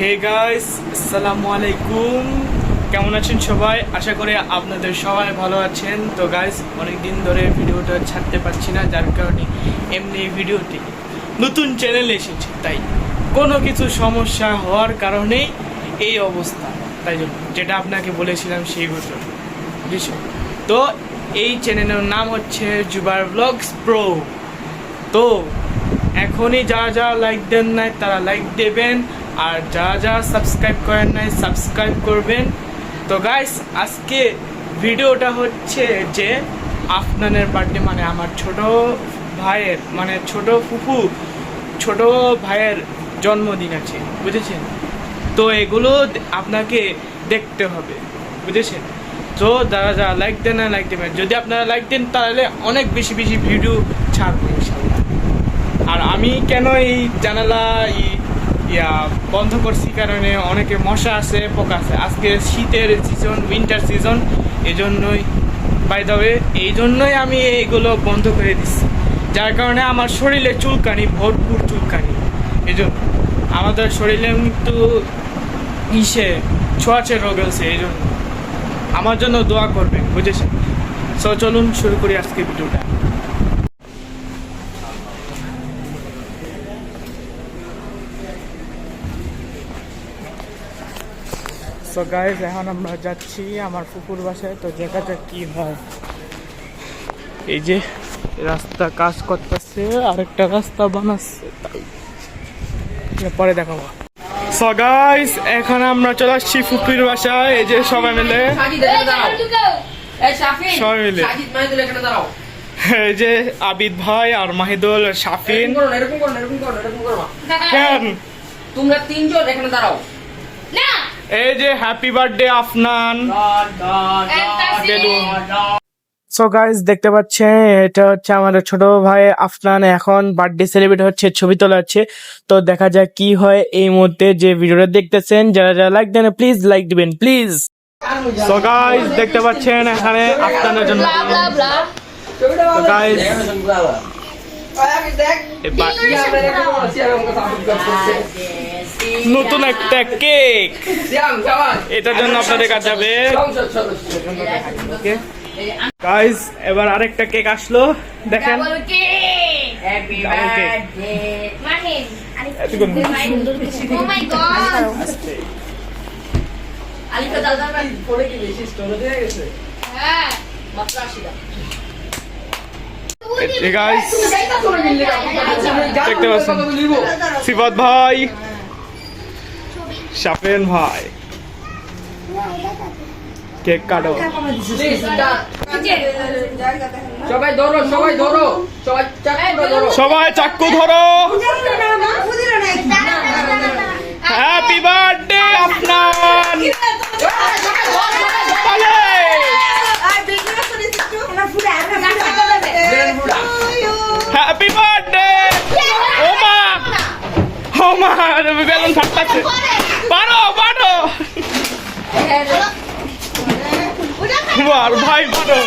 Hey guys আসসালামু আলাইকুম কেমন আছেন সবাই? আশা করি আপনাদের সবাই ভালো আছেন। তো গাইস অনেক দিন ধরে ভিডিওটা ছাড়তে পারছি না, যার কারণে এমনি ভিডিওটি নতুন চ্যানেল এসেছে। তাই কোনো কিছু সমস্যা হওয়ার কারণেই এই অবস্থা। তাই জন্য যেটা আপনাকে বলেছিলাম সেই ঘটনা বুঝেছ তো এই চ্যানেলের নাম হচ্ছে জুবার ব্লগস প্রো তো এখনই যা যা লাইক দেন নাই, তারা লাইক দেবেন। আর যারা যারা সাবস্ক্রাইব করেন নাই সাবস্ক্রাইব করবেন। তো গাইস আজকে ভিডিওটা হচ্ছে যে আফনানের বার্থডে মানে আমার ছোট ভাইয়ের মানে ছোট ফুফু, ছোট ভাইয়ের জন্মদিন আছে, বুঝেছেন? তো এগুলো আপনাকে দেখতে হবে, বুঝেছেন? তো যারা যারা লাইক দেন না লাইক দেবেন। যদি আপনারা লাইক দেন, তাহলে অনেক বেশি বেশি ভিডিও ছাড়বো ইনশাল্লাহ। আর আমি কেন এই জানালা ই- ইয়া বন্ধ করছি কারণে অনেকে মশা আছে, পোকা আছে। আজকে শীতের সিজন উইন্টার সিজন এই জন্যই বাই ওয়ে এই জন্যই আমি এইগুলো বন্ধ করে দিচ্ছি। যার কারণে আমার শরীরে চুলকানি, ভরপুর চুলকানি। এই জন্য আমাদের শরীরে কিন্তু ইসে, ছোঁয়াচে রোগ আছে, এই জন্য। আমার জন্য দোয়া করবে বুঝেছেন? সো চলুন শুরু করি আজকে ভিডিওটা। সো গাইজ এখন আমরা যাচ্ছি আমার পুকুর বাসায়। তো দেখা যাক কি হয়। এই যে রাস্তা কাজ করতেছে আরেকটা রাস্তা বানাচ্ছে পরে দেখাবো। সো গাইজ এখন আমরা চলে আসছি ফুপির বাসায়। এই যে সবাই মিলে। সবাই মিলে। এই যে আবিদ ভাই আর মাহিদুল শাফিন। এরকম করো না এরকম করো না এরকম করো না এরকম করো না। কেন? তোমরা তিনজন এখানে দাঁড়াও। এই যে happy birthday Afnan so guys দেখতে পাচ্ছেন এটা হচ্ছে আমাদের ছোট ভাই আফনান এখন বার্থডে সেলিব্রেট হচ্ছে ছবি তোলা হচ্ছে। তো দেখা যাক কি হয় এই মুহূর্তে যে ভিডিওটা দেখতেছেন। যারা যারা লাইক দেন প্লিজ লাইক দিবেন প্লিজ সো গাইজ দেখতে পাচ্ছেন এখানে আফনানের জন্য তো গাইজ নতুন একটা কেক। এটার জন্য আপনাদের কাছে যাবে। গাইজ এবার আরেকটা কেক আসলো। দেখেন। আস্তে। এই guys, দেখতে পাচ্ছেন। সিফাত ভাই। শাফেন ভাই। কেক কাটো। সবাই ধরো সবাই ধরো। সবাই চাকু ধরো হ্যাপি বার্থডে আপনার। বেলুন ফাটাচ্ছে পারো পারো। আর ভাই পারো।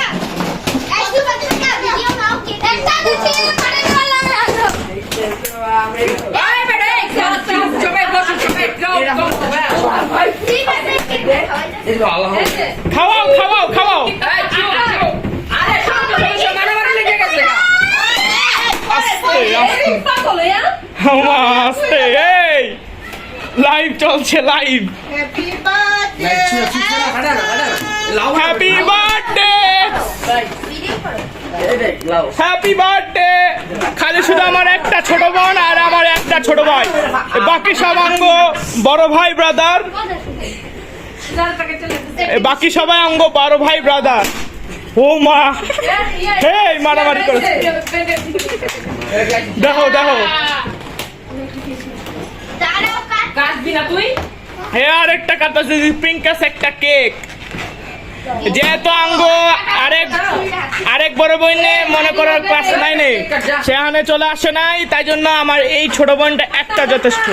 খাওয়াও খাওয়াও খাওয়াও। আস্তে চলছে live happy birthday happy birthday খালি শুধু আমার একটা ছোট বোন আর আমার একটা ছোট ভাই বাকি সব অঙ্গ বড় ভাই ব্রাদার বাকি সবাই অঙ্গ বড় ভাই ব্রাদার ও মা হে মারামারি করেছে দেখো দেখো না তুই? হে আর একটা কথা পিঙ্কাস একটা কেক যেহেতু আঙ্গ আরেক আরেক বড় বোনে মনে করার ক্লাস নাইনে সেখানে চলে আসে নাই তাই জন্য আমার এই ছোট বোনটা একটা যথেষ্ট।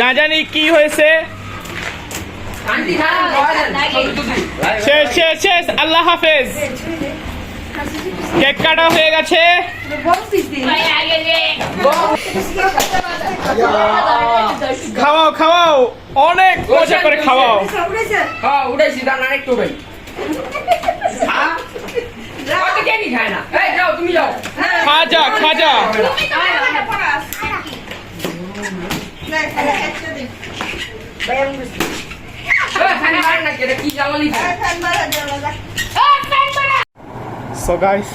না জানি কি হয়েছে। হ্যাঁ শেষ শেষ শেষ আল্লাহ হাফেজ। কেক কাটা হয়ে গেছে। ভাই আগে যে খাওয়াও খাওয়াও। অনেক মজা করে খাওয়াও। হ্যাঁ উঠাইছি দান আরেকটু উঠাই হ্যাঁ? কত কেনি খায় না? এই যাও তুমি যাও। খাজা? সো গাইস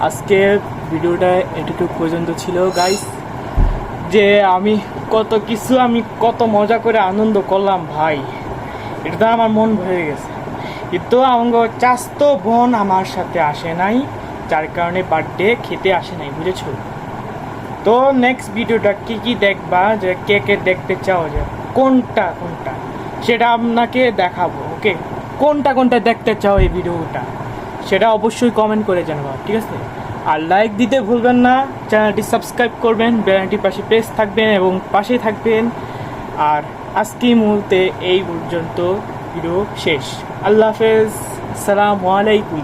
আজকের ভিডিওটা এটুকু পর্যন্ত ছিল। গাইস যে আমি কত কিছু, আমি কত মজা করে আনন্দ করলাম ভাই। এটা তো আমার মন ভরে গেছে। কিন্তু আমার চাস্ত বোন আমার সাথে আসে নাই, যার কারণে বার্থডে খেতে আসে নাই, বুঝেছ? তো নেক্সট ভিডিওটা কি কি দেখবা, যে কে কে দেখতে চাও, যে কোনটা কোনটা? সেটা আপনাকে দেখাবো ওকে কোনটা কোনটা দেখতে চাও এই ভিডিওটা সেটা অবশ্যই কমেন্ট করে জানাব, ঠিক আছে? আর লাইক দিতে ভুলবেন না। চ্যানেলটি সাবস্ক্রাইব করবেন বেলানটির পাশে প্রেস থাকবেন এবং পাশে থাকবেন। আর আজকে মুহূর্তে এই পর্যন্ত ভিডিও শেষ। আল্লাহ হাফেজ। আসসালামু আলাইকুম।